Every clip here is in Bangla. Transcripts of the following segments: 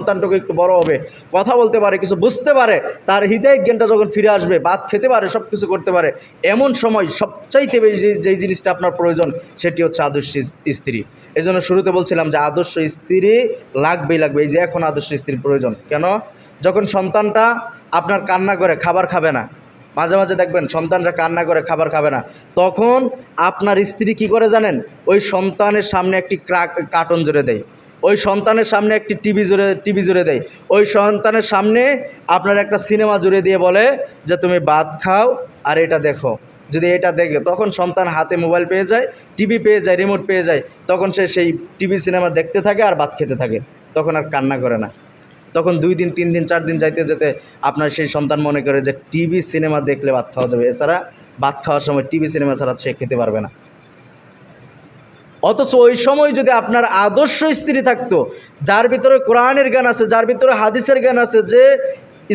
সন্তানটুকু একটু বড় হবে, কথা বলতে পারে, কিছু বুঝতে পারে, তার হৃদয় জ্ঞানটা যখন ফিরে আসবে, ভাত খেতে পারে সব কিছু করতে পারে, এমন সময় সবচাইতে বেশি যেই জিনিসটা আপনার প্রয়োজন, সেটি হচ্ছে আদর্শ স্ত্রী। এই জন্য শুরুতে বলছিলাম যে আদর্শ স্ত্রী লাগবেই লাগবে, এই যে এখন আদর্শ স্ত্রীর প্রয়োজন। কেন? যখন সন্তানটা আপনার কান্না করে, খাবার খাবে না, মাঝে মাঝে দেখবেন সন্তানরা কান্না করে, খাবার খাবে না, তখন আপনার স্ত্রী কি করে জানেন? ওই সন্তানের সামনে একটি ক্রা- কার্টন জুড়ে দেয়। ওই সন্তানের সামনে একটি টিভি জুড়ে টিভি জুড়ে দেয়। ওই সন্তানের সামনে আপনার একটা সিনেমা জুড়ে দিয়ে বলে যে, তুমি ভাত খাও আর এটা দেখো। যদি এটা দেখে, তখন সন্তান হাতে মোবাইল পেয়ে যায় টিভি পেয়ে যায় রিমোট পেয়ে যায়, তখন সে সেই টিভি সিনেমা দেখতে থাকে আর ভাত খেতে থাকে। তখন আর কান্না করে না। তখন দুই দিন, তিন দিন, চার দিন যাইতে যেতে আপনার সেই সন্তান মনে করে যে টিভি সিনেমা দেখলে ভাত খাওয়া যাবে। এছাড়া ভাত খাওয়ার সময় টিভি সিনেমা ছাড়া সে খেতে পারবে না। অথচ ওই সময় যদি আপনার আদর্শ স্ত্রী থাকতো, যার ভিতরে কোরআনের জ্ঞান আছে, যার ভিতরে হাদিসের জ্ঞান আছে যে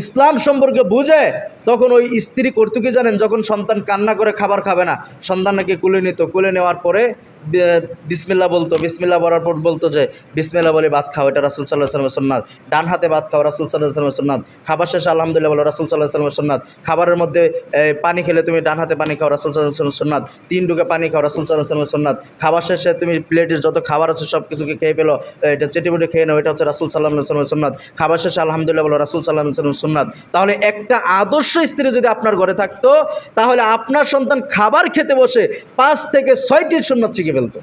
ইসলাম সম্পর্কে বুঝে, তখন ওই স্ত্রী করতে কি জানেন যখন সন্তান কান্না করে খাবার খাবে না সন্তানকে কুলে নিত, কুলে নেওয়ার পরে বিসমিল্লা বলতো বিসমিল্লা বলার পর বলতো যে বিসমিল্লা বলে ভাত খাও, এটা রাসুল সাল্লাহ সাল্লামের সন্ন্যাত ডান হাতে ভাত খাও, রাসুল সাল্লাহ সাল্লামের সন্ন্যাত খাবার শেষে আলহামদুলিল্লাহ বলো, রাসুল সাল্লাহ সাল্লামের সন্ন্যাত খাবারের মধ্যে পানি খেলে তুমি ডান হাতে পানি খাও, রাসুল সাল্লাহ সাল্লামের সন্ন্যাত তিন ডুকে পানি খাও, রাসুল সাল্লাহ সাল্লামের সন্ন্যাত খাবার শেষে তুমি প্লেটের যত খাবার আছে সব কিছুকে খেয়ে পেল এটা চেটিমুটি খেয়ে নাও, এটা হচ্ছে রাসুল সাল্লাহ সাল্লামের সন্ন্যাত খাবার শেষে আলহামদুলিল্লাহ বলো, রাসুল সাল্লাহ সাল্লামের সন্ন্যাত তাহলে একটা আদর্শ স্ত্রী যদি আপনার ঘরে থাকতো, তাহলে আপনার সন্তান খাবার খেতে বসে পাঁচ থেকে ছয়টি সুন্নাত শিখে ফেলতো